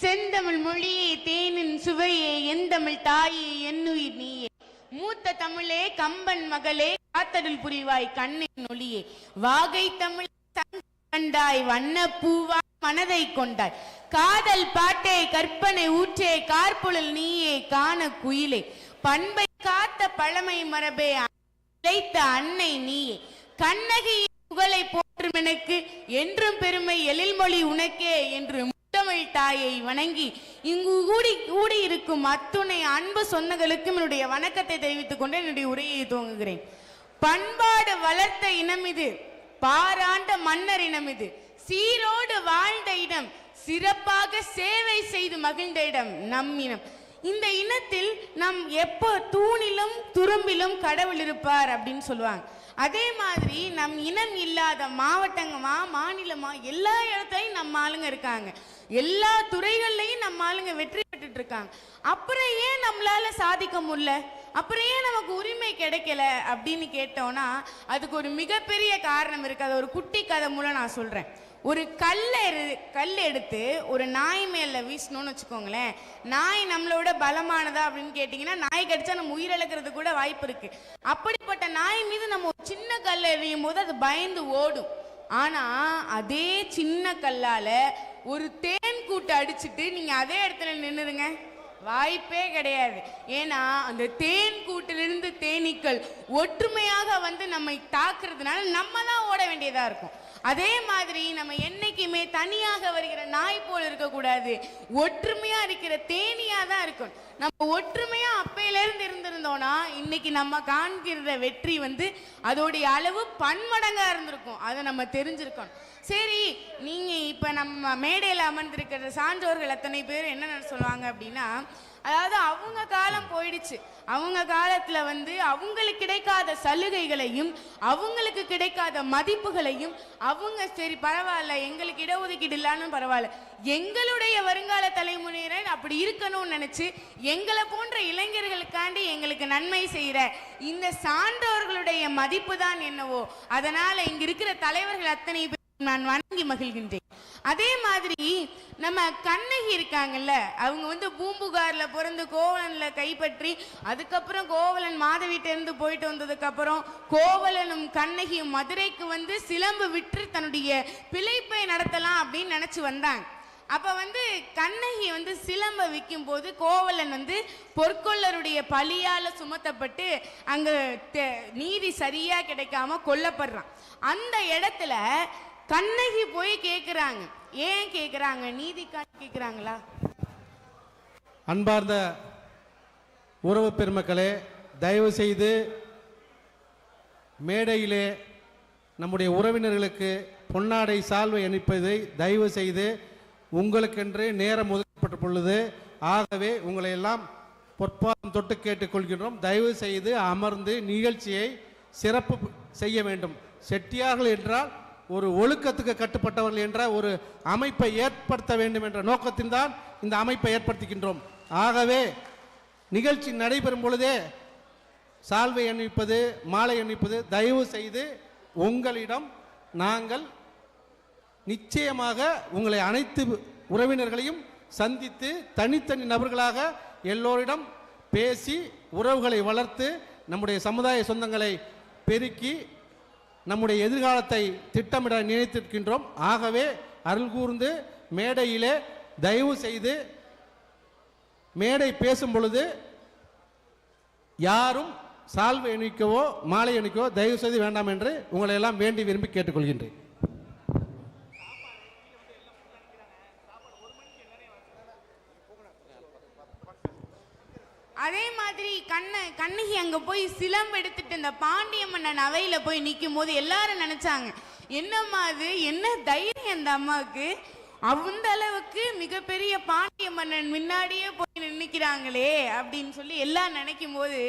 செந்தமிழ் மொழியே தேனின் சுவையே எந்தமிழ் தாயே என்னுயிர் நீயே. மூத்த தமிழே கம்பன் மகளே காத்தருள் புரிவாய் கண்ணின் ஒளியே. வாகை தமிழ் கண்டாய் வண்ண பூவா மனதை கொண்டாய். காதல் பாட்டே கற்பனை ஊற்றே கார்புழல் நீயே காண குயிலே. பண்பை காத்த பழமை மரபே இழைத்த அன்னை நீயே. கண்ணகி புகழை போற்றும் எனக்கு என்றும் பெருமை எழில்மொழி உனக்கே என்று தாயை வணங்கி இங்கு கூடி கூடி இருக்கும் அத்துணை அன்பு சொந்தங்களுக்கும் என்னுடைய வணக்கத்தை தெரிவித்துக் கொண்டு என்னுடைய உரையை துவங்குகிறேன். பண்பாடு வளர்த்த இனம் இது பாராண்ட மன்னர் இனம் இது. சீரோடு வாழ்ந்த இடம் சிறப்பாக சேவை செய்து மகிழ்ந்த இடம் நம் இனம். இந்த இனத்தில் நம் எப்போ தூணிலும் துரும்பிலும் கடவுள் இருப்பார் அப்படின்னு சொல்லுவாங்க. அதே மாதிரி நம் இனம் இல்லாத மாவட்டங்கமா மாநிலமா எல்லா இடத்துலையும் நம்ம ஆளுங்க இருக்காங்க. எல்லா துறைகள்லையும் நம்ம ஆளுங்க வெற்றி பெற்றுட்டு இருக்காங்க அப்புறம் ஏன் நம்மளால சாதிக்க முடியல? அப்புறம் ஏன் நமக்கு உரிமை கிடைக்கல அப்படின்னு கேட்டோம்னா அதுக்கு ஒரு மிகப்பெரிய காரணம் இருக்கு. அது ஒரு குட்டி கதை மூலம் நான் சொல்றேன். ஒரு கல்லை கல் எடுத்து ஒரு நாய் மேல வீசணும்னு வச்சுக்கோங்களேன். நாய் நம்மளோட பலமானதா அப்படின்னு கேட்டிங்கன்னா நாய் கடிச்சா நம்ம உயிரிழக்கிறது கூட வாய்ப்பு இருக்கு. அப்படிப்பட்ட நாய் மீது நம்ம ஒரு சின்ன கல் எறியும் போது அது பயந்து ஓடும். ஆனால் அதே சின்ன கல்லால் ஒரு தேன் கூட்டை அடிச்சுட்டு நீங்கள் அதே இடத்துல நின்றுதுங்க வாய்ப்பே கிடையாது. ஏன்னா அந்த தேன் கூட்டிலிருந்து தேனீக்கள் ஒற்றுமையாக வந்து நம்மை தாக்குறதுனால நம்ம தான் ஓட வேண்டியதாக இருக்கும். அதே மாதிரி நம்ம என்னைக்குமே தனியாக வருகிற நாய் போல் இருக்கக்கூடாது. ஒற்றுமையாக இருக்கிற தேனியாக தான் இருக்கும் நம்ம ஒற்றுமை சேர்ந்து இருந்திருந்தோம்னா இன்னைக்கு நம்ம காண்கிற வெற்றி வந்து அதோடைய அளவு பன்மடங்கா இருந்திருக்கும். அதை நம்ம தெரிஞ்சிருக்கணும். சரி நீங்க இப்ப நம்ம மேடையில் அமர்ந்திருக்கிற சான்றோர்கள் அத்தனை பேர் என்ன சொல்லுவாங்க அப்படின்னா அதாவது அவங்க கால இருந்துச்சு அவங்க காலத்துல வந்து அவங்களுக்கு கிடைக்காத சலுகைகளையும் அவங்களுக்கு கிடைக்காத மதிப்புகளையும் அவங்க சரி பரவாயில்ல எங்களுக்கு இடஒதுக்கீடு இல்லான்னு பரவாயில்ல. எங்களுடைய வருங்கால தலைமுறையினர் அப்படி இருக்கணும்னு நினைச்சு எங்களை போன்ற இளைஞர்களுக்காண்டி எங்களுக்கு நன்மை செய்யற இந்த சான்றோர்களுடைய மதிப்பு தான் என்னவோ அதனால இங்க இருக்கிற தலைவர்கள் அத்தனை பேர் நான் வணங்கி மகிழ்கின்றேன். அதே மாதிரி நம்ம கண்ணகி இருக்காங்கல்ல அவங்க வந்து பூம்புகாரில் பிறந்து கோவலனில் கைப்பற்றி அதுக்கப்புறம் கோவலன் மாதவிட்ட இருந்து போயிட்டு வந்ததுக்கப்புறம் கோவலனும் கண்ணகியும் மதுரைக்கு வந்து சிலம்பு விற்று தன்னுடைய பிழைப்பை நடத்தலாம் அப்படின்னு நினச்சி வந்தாங்க. அப்போ வந்து கண்ணகி வந்து சிலம்ப விற்கும் போது கோவலன் வந்து பொற்கொள்ளருடைய பலியால் சுமத்தப்பட்டு அங்கே நீதி சரியாக கிடைக்காம கொல்லப்படுறான். அந்த இடத்துல கண்ணகி போய் கேட்குறாங்க ஏன் கேட்குறாங்க நீதிக்காக கேட்குறாங்களா அன்பார்ந்த உறவு பெருமக்களே தயவு செய்து மேடையிலே நம்முடைய உறவினர்களுக்கு பொன்னாடை சால்வை அனுப்பதை தயவு செய்து உங்களுக்கென்று நேரம் ஒதுக்கப்பட்ட பொழுது ஆகவே உங்களை எல்லாம் பொற்பாதம் தொட்டு கேட்டுக்கொள்கின்றோம். தயவு செய்து அமர்ந்து நிகழ்ச்சியை சிறப்பு செய்ய வேண்டும். செட்டியார்கள் என்றால் ஒரு ஒழுக்கத்துக்கு கட்டுப்பட்டவர்கள் என்ற ஒரு அமைப்பை ஏற்படுத்த வேண்டும் என்ற நோக்கத்தில் தான் இந்த அமைப்பை ஏற்படுத்துகின்றோம். ஆகவே நிகழ்ச்சி நடைபெறும் பொழுதே சால்வை அணிவிப்பது மாலை அணிவிப்பது தயவு செய்து உங்களிடம் நாங்கள் நிச்சயமாக உங்களை அனைத்து உறவினர்களையும் சந்தித்து தனித்தனி நபர்களாக எல்லோரிடம் பேசி உறவுகளை வளர்த்து நம்முடைய சமுதாய சொந்தங்களை பெருக்கி நம்முடைய எதிர்காலத்தை திட்டமிட நினைத்திருக்கின்றோம். ஆகவே அருள் கூர்ந்து மேடையிலே தயவு செய்து மேடை பேசும் பொழுது யாரும் சால்வை அணிக்கவோ மாலை அணிக்கவோ தயவு செய்து வேண்டாம் என்று உங்களை எல்லாம் வேண்டி விரும்பி கேட்டுக்கொள்கின்றேன் அதே மாதிரி கண்ண கண்ணகி அங்கே போய் சிலம்பு எடுத்துட்டு இந்த பாண்டிய மன்னன் அவையில் போய் நிற்கும் போது எல்லாரும் நினச்சாங்க என்னம்மா அது என்ன தைரியம் அந்த அம்மாவுக்கு? அந்த அளவுக்கு மிகப்பெரிய பாண்டிய மன்னன் முன்னாடியே போய் நின்னுக்கிறாங்களே அப்படின்னு சொல்லி எல்லாம் நினைக்கும் போது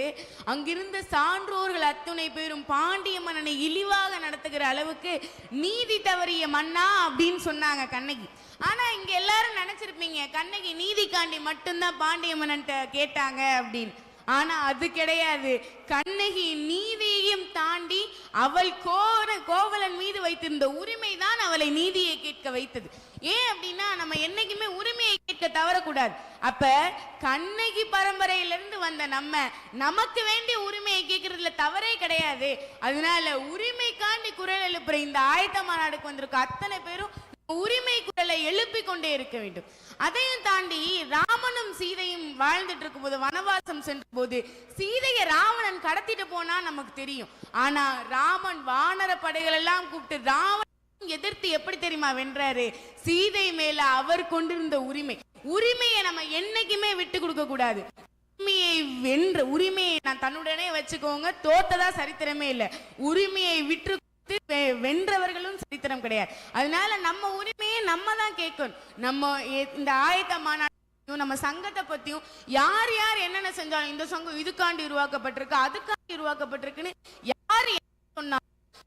அங்கிருந்த சான்றோர்கள் அத்துணை பேரும் பாண்டிய மன்னனை இழிவாக நடத்துகிற அளவுக்கு நீதி தவறிய மன்னா அப்படின்னு சொன்னாங்க கண்ணகி. ஆனா இங்க எல்லாரும் நினைச்சிருப்பீங்க கண்ணகி நீதிக்காண்டி மட்டும்தான் பாண்டிய மன்னன்ட்ட கேட்டாங்க அப்படின்னு. ஆனா அது கிடையாது. கண்ணகி நீதியையும் தாண்டி அவள் கோர கோவலன் மீது வைத்திருந்த உரிமை தான் அவளை நீதியை கேட்க வைத்தது. ஏன் அப்படின்னா நம்ம என்னைக்குமே உரிமையை கேட்க கேட்க தவறக்கூடாது. அப்ப கண்ணகி பரம்பரையிலிருந்து வந்த நம்ம நமக்கு வேண்டிய உரிமையை கேட்கறதுல தவறே கிடையாது. அதனால உரிமைக்காண்டி குரல் எழுப்புற இந்த ஆயத்த மாநாடுக்கு வந்திருக்க அத்தனை பேரும் உரிமை குரலை எழுப்பி கொண்டே இருக்க வேண்டும். அதையும் தாண்டி ராமனும் சீதையும் வாழ்ந்துட்டு இருக்கும் போது வனவாசம் சென்ற போது சீதையை ராவணன் கடத்திட்டு போனா நமக்கு தெரியும். ஆனா ராமன் வானர படைகள் எல்லாம் கூப்பிட்டு ராவணன் எதிர்த்து எப்படி தெரியுமா வென்றாரு? சீதை மேல அவர் கொண்டிருந்த உரிமை. உரிமையை நம்ம என்னைக்குமே விட்டு கொடுக்க கூடாது. உரிமையை வென்ற உரிமையை நான் தன்னுடனே வச்சுக்கோங்க தோத்ததா சரித்திரமே இல்லை. உரிமையை விட்டு வென்றவர்களும் சரித்திரம் கிடையாது. அதனால நம்ம உரிமையை நம்ம தான் கேட்கணும். நம்ம இந்த ஆயத்த மாநாட்டையும் நம்ம சங்கத்தை பத்தியும் யார் யார் என்னென்ன செஞ்சாலும் இந்த சங்கம் இதுக்காண்டி உருவாக்கப்பட்டிருக்கு அதுக்காண்டி உருவாக்கப்பட்டிருக்குன்னு யார் என்ன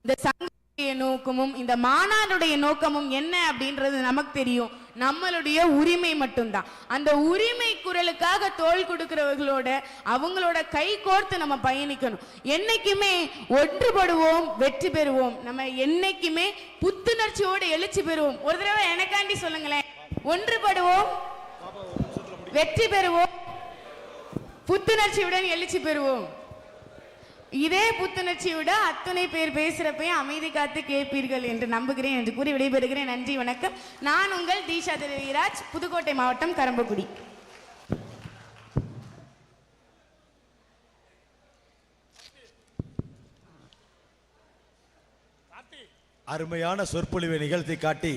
இந்த சங்கத்துடைய நோக்கமும் இந்த மாநாடுடைய நோக்கமும் என்ன அப்படின்றது நமக்கு தெரியும். நம்மளுடைய உரிமை மட்டும்தான். அந்த உரிமை குரலுக்காக தோல் கொடுக்கிறவர்களோட அவங்களோட கை கோர்த்து நம்ம பயணிக்கணும். என்னைக்குமே ஒன்றுபடுவோம் வெற்றி பெறுவோம். நம்ம என்னைக்குமே புத்துணர்ச்சியோட எழுச்சி பெறுவோம். ஒரு தடவை எனக்காண்டி சொல்லுங்களேன். ஒன்றுபடுவோம் வெற்றி பெறுவோம் புத்துணர்ச்சியுடன் எழுச்சி பெறுவோம். இதே புத்துணர்ச்சியோட அத்துணை பேர் பேசுறப்பையும் அமைதி காத்து கேட்பீர்கள் என்று நம்புகிறேன் என்று கூறி விடைபெறுகிறேன். நன்றி வணக்கம். நான் உங்கள் தீஷா திருவிராஜ் புதுக்கோட்டை மாவட்டம் கரம்பக்குடி. அருமையான சொற்பொழிவை நிகழ்த்தி காட்டி